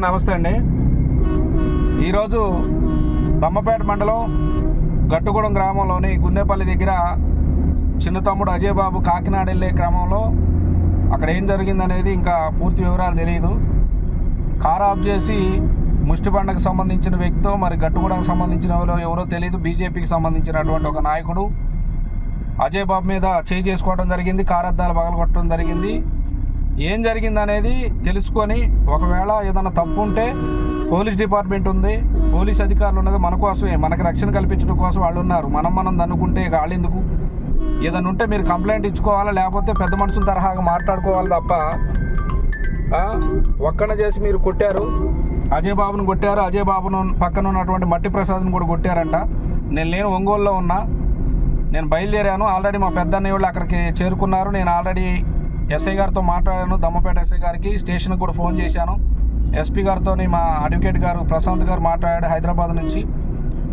అందరికీ నమస్తే అండి. ఈరోజు దమ్మపేట మండలం గట్టుగూడెం గ్రామంలోని గున్నేపల్లి దగ్గర చిన్న తమ్ముడు అజయ్ బాబు కాకినాడ వెళ్ళే క్రమంలో అక్కడ ఏం జరిగిందనేది ఇంకా పూర్తి వివరాలు తెలియదు కార్ ఆఫ్ చేసి ముష్టి పండగకు సంబంధించిన వ్యక్తితో మరి గట్టుగూడెంకి సంబంధించిన ఎవరో ఎవరో తెలియదు బీజేపీకి సంబంధించినటువంటి ఒక నాయకుడు అజయ్ బాబు మీద చేయి చేసుకోవడం జరిగింది కార్ అద్దాలు పగలగొట్టడం జరిగింది. ఏం జరిగిందనేది తెలుసుకొని ఒకవేళ ఏదైనా తప్పు ఉంటే పోలీస్ డిపార్ట్మెంట్ ఉంది పోలీస్ అధికారులు ఉన్నది మన కోసమే మనకి రక్షణ కల్పించడం కోసం వాళ్ళు ఉన్నారు. మనం మనం దన్నుకుంటే ఇక వాళ్ళు ఎందుకు? ఏదైనా ఉంటే మీరు కంప్లైంట్ ఇచ్చుకోవాలా? లేకపోతే పెద్ద మనుషుల తరహాగా మాట్లాడుకోవాలి తప్ప ఒక్కన చేసి మీరు కొట్టారు? అజయ్ బాబును కొట్టారు అజయ్ బాబును పక్కన ఉన్నటువంటి మట్టి ప్రసాద్ని కూడా కొట్టారంట. నేను లేను ఒంగోలులో ఉన్నా నేను బయలుదేరాను. ఆల్రెడీ మా పెద్ద అన్నయ్య వాళ్ళు అక్కడికి చేరుకున్నారు. నేను ఆల్రెడీ ఎస్ఐ గారితో మాట్లాడాను. దమ్మపేట ఎస్ఐ గారికి స్టేషన్కి కూడా ఫోన్ చేశాను. ఎస్పీ గారితో మా అడ్వకేట్ గారు ప్రశాంత్ గారు మాట్లాడాడు హైదరాబాద్ నుంచి.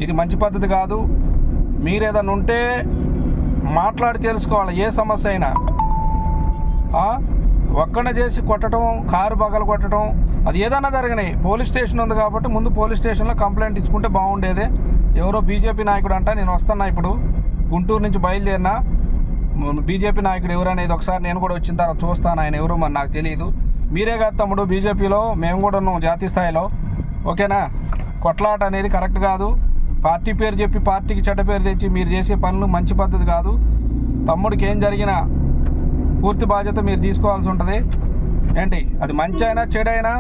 ఇది మంచి పద్ధతి కాదు. మీరు ఏదైనా ఉంటే మాట్లాడి తెలుసుకోవాలి. ఏ సమస్య అయినా. ఆ? ఒక్కన చేసి కొట్టడం కారు బగలు కొట్టడం అది ఏదైనా జరగనాయి. పోలీస్ స్టేషన్ ఉంది కాబట్టి ముందు పోలీస్ స్టేషన్లో కంప్లైంట్ ఇచ్చుకుంటే బాగుండేదే. ఎవరో బీజేపీ నాయకుడు అంట నేను వస్తున్నా ఇప్పుడు. గుంటూరు నుంచి బయలుదేరినా. బీజేపీ నాయకుడు ఎవరు అనేది ఒకసారి నేను కూడా వచ్చిన తర్వాత చూస్తాను ఆయన ఎవరు మరి నాకు తెలియదు మీరే కాదు తమ్ముడు బీజేపీలో మేము కూడా ఉన్నాం జాతీయ స్థాయిలో. ఓకేనా? కొట్లాట అనేది కరెక్ట్ కాదు. పార్టీ పేరు చెప్పి పార్టీకి చెడ్డ పేరు తెచ్చి మీరు చేసే పనులు మంచి పద్ధతి కాదు. తమ్ముడికి ఏం జరిగినా పూర్తి బాధ్యత మీరు తీసుకోవాల్సి ఉంటుంది. ఏంటి? అది మంచి అయినా చెడైనా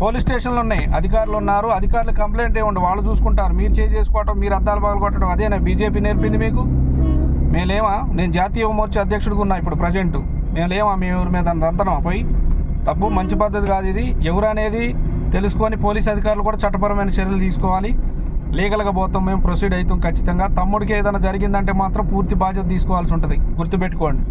పోలీస్ స్టేషన్లు ఉన్నాయి అధికారులు ఉన్నారు అధికారులు కంప్లైంట్ ఇవ్వండి వాళ్ళు చూసుకుంటారు. మీరు చేసుకోవటం మీరు అద్దాలు పగలు కొట్టడం అదేనా? బీజేపీ నేర్పింది మీకు? మేమేమా నేను జాతీయ మోర్చా అధ్యక్షుడిగా ఉన్నా ఇప్పుడు ప్రజెంట్. మేము లేమా మీ ఊరి మీద దంతనం పోయి? తప్పు మంచి పద్ధతి కాదు ఇది. ఎవరు అనేది తెలుసుకొని పోలీస్ అధికారులు కూడా చట్టపరమైన చర్యలు తీసుకోవాలి. లీగల్గా పోతాం మేము ప్రొసీడ్ అవుతాం ఖచ్చితంగా. తమ్ముడికి ఏదైనా జరిగిందంటే మాత్రం పూర్తి బాధ్యత తీసుకోవాల్సి ఉంటుంది. గుర్తుపెట్టుకోండి.